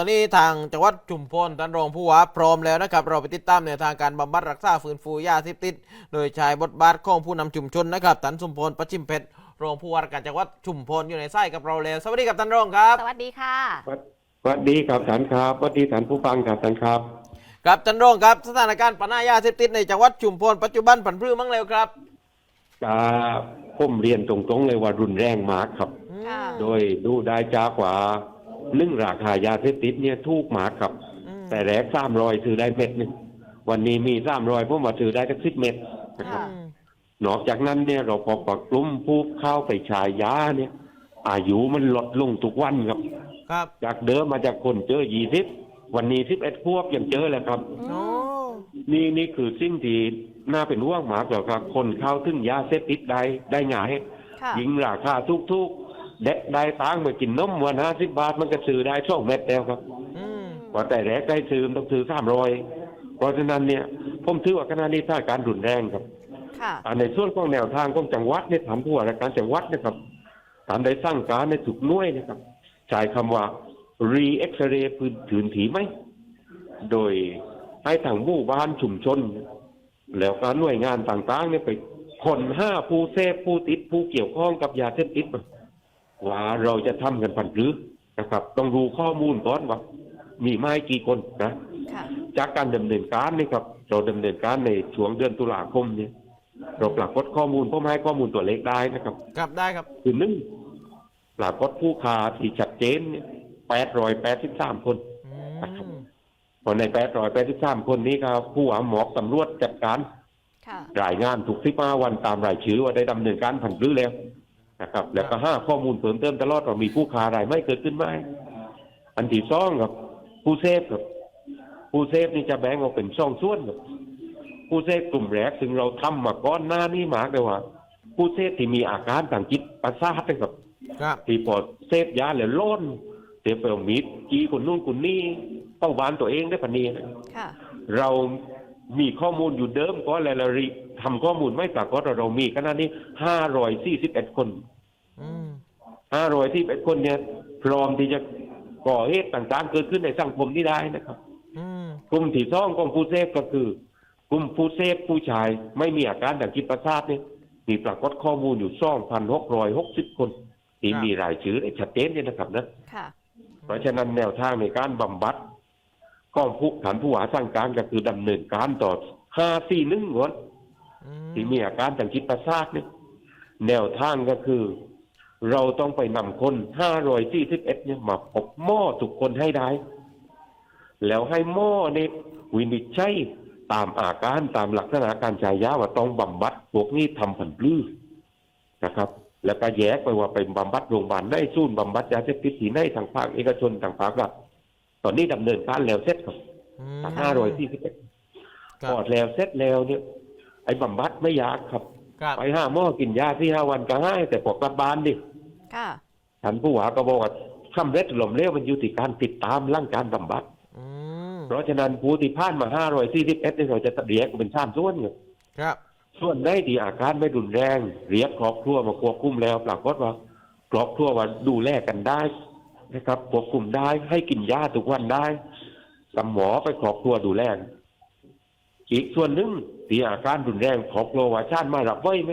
ตอนนี้ทางจังหวัดจุมพลท่านรองผู้ว่าพร้อมแล้วนะครับ เราไปติดตามแนวทางการบำบัดรักษาฟื้นฟูยาเสพติด โดยใช้บทบาทของผู้นำชุมชนนะครับท่านสมพลประชิมเพชรรองผู้ว่าราชการจังหวัดชุมพลอยู่ในสายกับเราแล้ว สวัสดีครับท่านรองครับ สวัสดีค่ะ สวัสดีครับท่านครับสวัสดีท่านผู้ฟังครับท่านครับ ครับท่านรองครับสถานการณ์ปัญหายาเสพติดในจังหวัดชุมพลปัจจุบันผันพรื้มั้งแล้วครับอ่าผมเรียนตรงๆเลยว่ารุนแรงมากครับอืมค่ะโดยดูได้จากว่า เรื่องราคายาเสพติดเนี่ยถูกมากครับอืมแต่แรกสามรอยซื้อได้เม็ดหนึงวันนี้มีสามรอยผมมาซื้อได้สักสิบเม็ดนะครับค่ะนอกจากนั้นเนี่ยเราพบว่ากลุ่มผู้เข้าไปชายยาเนี่ย อายุมันลดลงทุกวันครับ ครับ จากเดิมมาจากคนเจอยี่สิบวันนี้สิบเอ็ดควบยังเจอแล้วครับโอ้นี่นี่คือสิ่งที่น่าเป็นห่วงมากแล้วครับ คนเข้าถึงยาเสพติดได้ได้ง่ายค่ะยิงราคาทุกๆ ได้ได้ตังค์มากินนมวันห้าสิบบาทมันก็ซื้อได้สองเม็ดแล้วครับอืมพอแต่แรกได้ซื้อมันต้องซื้อสามร้อยเพราะฉะนั้นเนี่ยผมถือว่าขณะนี้ถ้าการรุนแรงครับค่ะอ่าในส่วนของแนวทางของจังหวัดเนี่ยถามผู้ว่าราชการจังหวัดนะครับถามได้สร้างการในถูกหน่วยนะครับใช้คำว่า re x ray พื้นถืนถีไหม โดยให้ทางหมู่บ้านชุมชน แล้วก็หน่วยงานต่างๆเนี่ยไปคนห้าผู้เสพผู้ติดผู้เกี่ยวข้องกับยาเสพติดมา ว่าเราจะทำกันผันหรือนะครับ ต้องรู้ข้อมูลก่อนว่ามีไม่กี่คนนะค่ะจากการดำเนินการนี่ครับ เราดำเนินการในช่วงเดือนตุลาคมเนี่ยเราปรากฏข้อมูลผมให้ข้อมูลตัวเลขได้นะครับ ครับได้ครับคือหนึ่งปรากฏผู้ค้าที่ชัดเจนเนี่ยแปดร้อยแปดสิบสามคนอืมพอในแปดร้อยแปดสิบสามคนนี้ก็ผู้หาหมอกตำรวจจัดการค่ะรายงานถูกสิบห้าวันตามรายชื่อว่าได้ดำเนินการผันรื้อแล้ว นะครับ แล้วก็ห้าข้อมูลเพิ่มเติมตลอดว่ามีผู้ค้ารายไม่เกิดขึ้นไหมอันที่สองครับ ผู้เสพครับ ผู้เสพนี่จะแบ่งออกเป็นสองส่วนครับผู้เสพกลุ่มแรกซึ่งเราทำมาก่อนหน้านี้มากเลยว่า ผู้เสพที่มีอาการทางจิตประสาทนะครับครับที่พอเสพยาแล้วโล้นเสียไปเอามีดจีคนนู้นคนนี้ต้องวานตัวเองได้ปะเนีนะค่ะเรา มีข้อมูลอยู่เดิมก็แล้วเราทำข้อมูลไม่ปรากฏว่าเรามีขณะนี้ห้าร้อยสี่สิบเอ็ดคนอืมห้าร้อยที่เอ็ดคนเนี่ย พร้อมที่จะก่อเหตุต่างๆ เกิดขึ้นในสังคมนี้ได้นะครับอืมกลุ่มที่สองของผู้เสพก็คือกลุ่มผู้เสพผู้ชาย ไม่มีอาการทางจิตประสาทเนี่ยมีปรากฏข้อมูลอยู่สองพันหกร้อยหกสิบคนที่มีรายชื่อไอ้ชัดเจนเนี่ยนะครับนะค่ะเพราะฉะนั้นแนวทางในการบำบัด ก็ผู้ฐานผู้หาสร้างการก็คือดำเนินการต่อห้าสี่หนึ่งก่อนอืมที่มีอาการทางจิตประสาทเนี่ยแนวทางก็คือ เราต้องไปนำคนห้าร้อยสี่สิบเอ็ดเนี่ยมาพบหม้อทุกคนให้ได้ แล้วให้หม้อเนี่ยวินิจฉัยตามอาการตามลักษณะการใช้ยาว่าต้องบำบัดพวกนี้ทำผันปลื้อนะครับ แล้วก็แยกไปว่าเป็นบำบัดโรงพยาบาลได้สู้บำบัดยาเสพติดที่ในทางภาคเอกชนทางภาครัฐ ตอนนี้ดำเนินการแล้วเสร็จครับอืมห้าร้อยสี่สิบเอ็ดครัพบอดแล้วเสร็จแล้วเนี่ย ไอ้บำบัดไม่ยากครับครับ ไปห้าหม้อกินยาที่ห้าวันก็ให้แต่พอกลับบ้านดิค่ะท่านผู้ว่าก็บอกว่าสำเร็จหล่มเลี้ยวมันอยู่ที่การติดตามร่างการบำบัดอืมเพราะฉะนั้นผู้ที่ผ่านมาห้าร้อยสี่สิบเอ็ดเนี่ยเราจะเรียกเป็นสามส่วนเนี่ยครับส่วนได้ที่อาการไม่รุนแรง เรียกครอบครัวมาควบคุมแล้วปรากฏว่าครอบครัวว่าดูแลกันได้ นะครับควบคุมได้ให้กินยาทุกวันได้สมหมอไปครอบครัวดูแลอีกส่วนหนึ่งที่อาการรุนแรงครอบครัวว่าชาติมารับไว้ไหม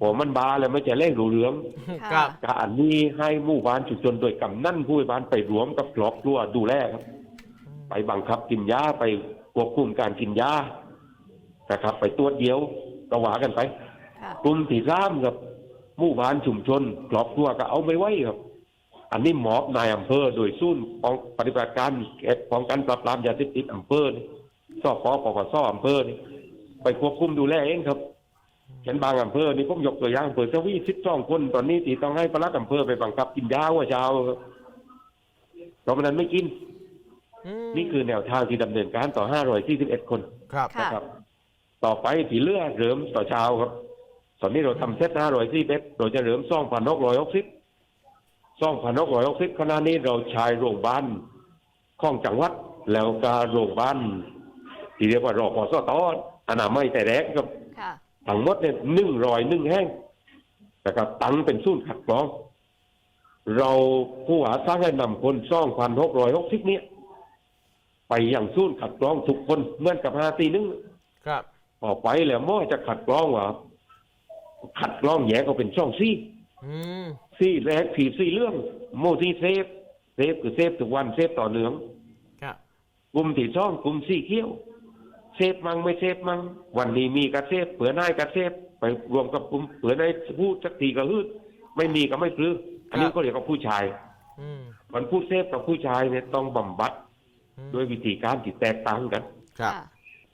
ผมมันบาแล้วไม่จะเล่งรูเหลืองค่ะครับกอันนี้ให้หมู่บ้านชุมชนโดยกำนั่นผู้ใหญ่บ้านไปรวมกับครอบครัวดูแลครับ ไปบังคับกินยาไปควบคุมการกินยานะครับ ไปตัวจเดียวก็ว่ากันไปค่ะกลุ่มที่สามกับหมู่บ้านชุมชนครอบครัวก็เอาไม่ไหวครับ อันนี้หมอบนายอำเภอ โดยศูนย์ของปฏิบัติการเก็บป้องกันปราบปรามยาเสพติดอำเภอนี่สปปปสอำเภอนี่ไปควบคุมดูแลเองครับเห็นบางอำเภอนี่ผมยกตัวอย่างอำเภอเจ้าวี่สิบสองคนตอนนี้ที่ต้องให้พระลัดอำเภอไปบังคับกินยาว่าเช้าครับเพราะมันนั้นไม่กินอืมนี่คือแนวทางที่ดำเนินการต่อ541คนครับค่ะนะครับ ต่อไปที่เลือดเหลิมต่อเช้าครับ ตอนนี้เราทำเซต541เราจะเห ลิม2,660 2,660ขณะนี้เราใช้โรงพยาบาลของจังหวัดแล้วก็โรงพยาบาลที่เรียกว่ารอพอสตอนามัยแต่แรกครับค่ะทั้งหมดเนี่ยหนึ่งรอยหนึ่งแห้งนะครับตั้งเป็นศูนย์ขัดกรอง เราผู้หาสร้างให้นำคนซ่องพันหกร้อยหกสิบเนี่ยไปอย่างสู้นขัดกรองทุกคนเหมื่อนกับหาตีนึงครับพอไปแล้วหมอจะขัดกรองว่าขัดกรองแยกก็เป็นช่องซี่ อืมซี่แรกผีซี่เรื่อง โมที่เซฟเซฟคือเซฟทุกวันเซฟต่อเนื่องครับกลุ่มที่ช่องกลุ่มซี่เขี้ยวเซฟมั่งไม่เซฟมั่งวันนี้มีกระเซฟเผื่อนายกระเซฟไปรวมกับกลุ่มเผื่อนายพูดสักทีก็ฮืดไม่มีก็ไม่ปลื้ออันนี้ก็เรียกว่าผู้ชายอืมมันผู้เซฟกับผู้ชายเนี่ยต้องบำบัดอืมด้วยวิธีการที่แตกต่างกัน ครับค่ะ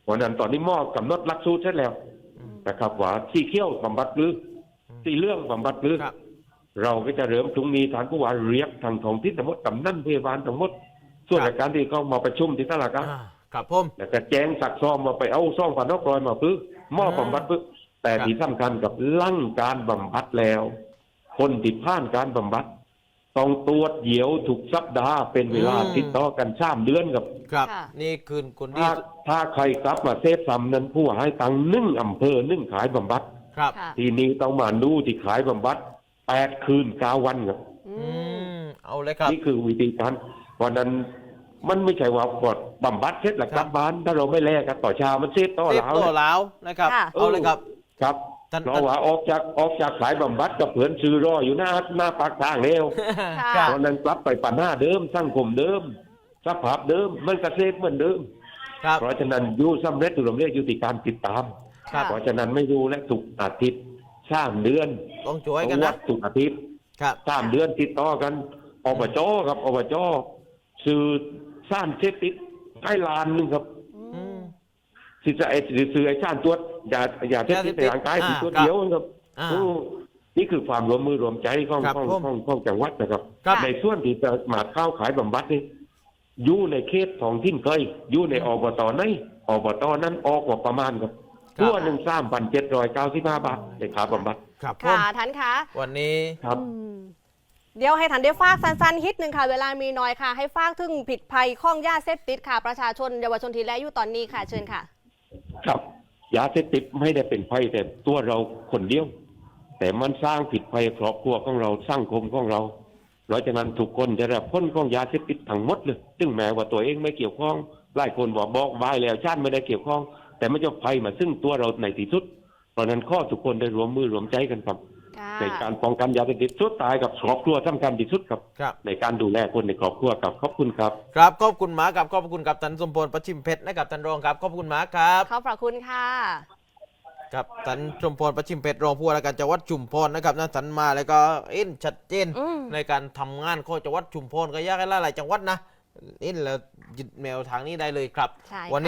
เพราะฉะนั้นตอนนี้หมอกำหนดหลักสูตรเสร็จแล้วอืมนะครับว่าสีเขี้ยวบำบัดหรืออมสีเรื่องบำบัดหรือครับ เราก็จะเริ่มตรงนี้ฐานผู้ว่าเรียกทางท้องที่ทั้งหมดกำนันพยาบาลทั้งหมดส่วนครับรายการที่เขามาประชุมที่ตลาดครับอ่าครับผมแล้วก็แจ้งสักซอมมาไปเอาซ่องพันนกรอยมาปึ๊บหม้อบำบัดปึ๊บแต่ครับที่สำคัญกับลั่งการบำบัดแล้ว คนที่ผ่านการบำบัดต้องตรวจเหยียวถูกสัปดาห์เป็นเวลาติดต่อกันสามเดือนกับ ครับค่ะนี่คือคนที่ถ้าถ้าใครกลับมาเซฟซ้ำนั้นผู้ให้ตังค์นึ่งอำเภอนึ่งขายบำบัด ครับค่ะทีนี้ต้องมาดูที่ขายบำบัด แปดคืนเก้าวันครับอือืมมเอาเลยครับ นี่คือวิธีการวันนั้นมันไม่ใช่ว่ากดบำบัดเสร็จแล้วกลับบ้าน ถ้าเราไม่แลกกันต่อชามันเซฟต่อเรียบแล้วตัวแล้วนะครับ ค่ะ เอาเลยครับ ครับท่าน เพราะว่าออกจากออกจากขายบำบัดกับเผือนซื้อรออยู่หน้าหน้าปากทางแล้วค่ะครับตอนนั้นกลับไปปัญหาเดิมสร้างกลุ่มเดิมสภาพเดิมมันก็เซฟเหมือนเดิม ครับ เพราะฉะนั้นอยู่สำเร็จตุลมเรียกอยู่ที่การติดตามครับเพราะฉะนั้นไม่ดูและทุกอาทิตย์ สามเดือนต้องช่วยกันวันะดทุกอาทิตย์ครับสามเดือนติดต่อกันอบจครับอบจซื้อสร้างเซฟติดให้ล้านหนึงครับอืมสิจะไอ้ซื้อไอ้สร้างตัวอย่าอย่าเซฟติดในร่างกายอ่าสิตัวครับเดียวครับอ่าโอ้นี่คือความร่วมมือรวมใจของครับของผมของของจังหวัดนะครับครับในส่วนที่จะมาเข้าขายบำบัดนี่อยู่ในเขตท้องถิ่นเคยอยู่ในอบตไหนอบตนั้นออกกว่าประมาณครับ ครับตัวหนึ่งสามพันเจ็ดร้อยเก้าสิบห้าบาทในค่าบำบัดครับผมค่ะท่านคะวันนี้ ครับ อืมเดี๋ยวให้ทันได้ฝากสั้นๆฮิตหนึ่งค่ะ เวลามีน้อยค่ะ ให้ฝากถึงผิดภัยข้องยาเสพติดค่ะ ประชาชนเยาวชนทีแลอยู่ตอนนี้ค่ะเชิญค่ะ ครับยาเสพติดไม่ได้เป็นภัยแต่ตัวเราคนเดียว แต่มันสร้างผิดภัยครอบครัวของเราสร้างคมของเราเพราะฉะนั้นทุกคนจะได้รับพ้นของยาเสพติดทั้งหมดเลย ซึ่งแม้ว่าตัวเองไม่เกี่ยวข้องหลายคนบอกบอกบายแล้วชาติไม่ได้เกี่ยวข้อง แต่ไม่จะภัยมาซึ่งตัวเราในที่สุด เพราะฉะนั้นข้อทุกคนได้รวมมือรวมใจกันครับค่ะในการป้องกันยาเสพติดสุดตายกับครอบครัวสำคัญที่สุดครับ ครับ ในการดูแลคนในครอบครัวครับขอบคุณครับ ครับขอบคุณหมากับขอบคุณกับท่านสมพลประชิมเพชรนะครับท่านรองครับขอบคุณหมาครับขอบพระคุณค่ะ ครับท่านสมพลประชิมเพชรรองผู้ว่าราชการจังหวัดชุมพรนะครับนั่นสันมาแล้วก็เอ็นชัดเจนอืม ในการทำงานของจังหวัดชุมพรก็ยากให้หลายๆจังหวัดนะเอ็นแล้วยึดแนวทางนี้ได้เลยครับ ใช่วันนี้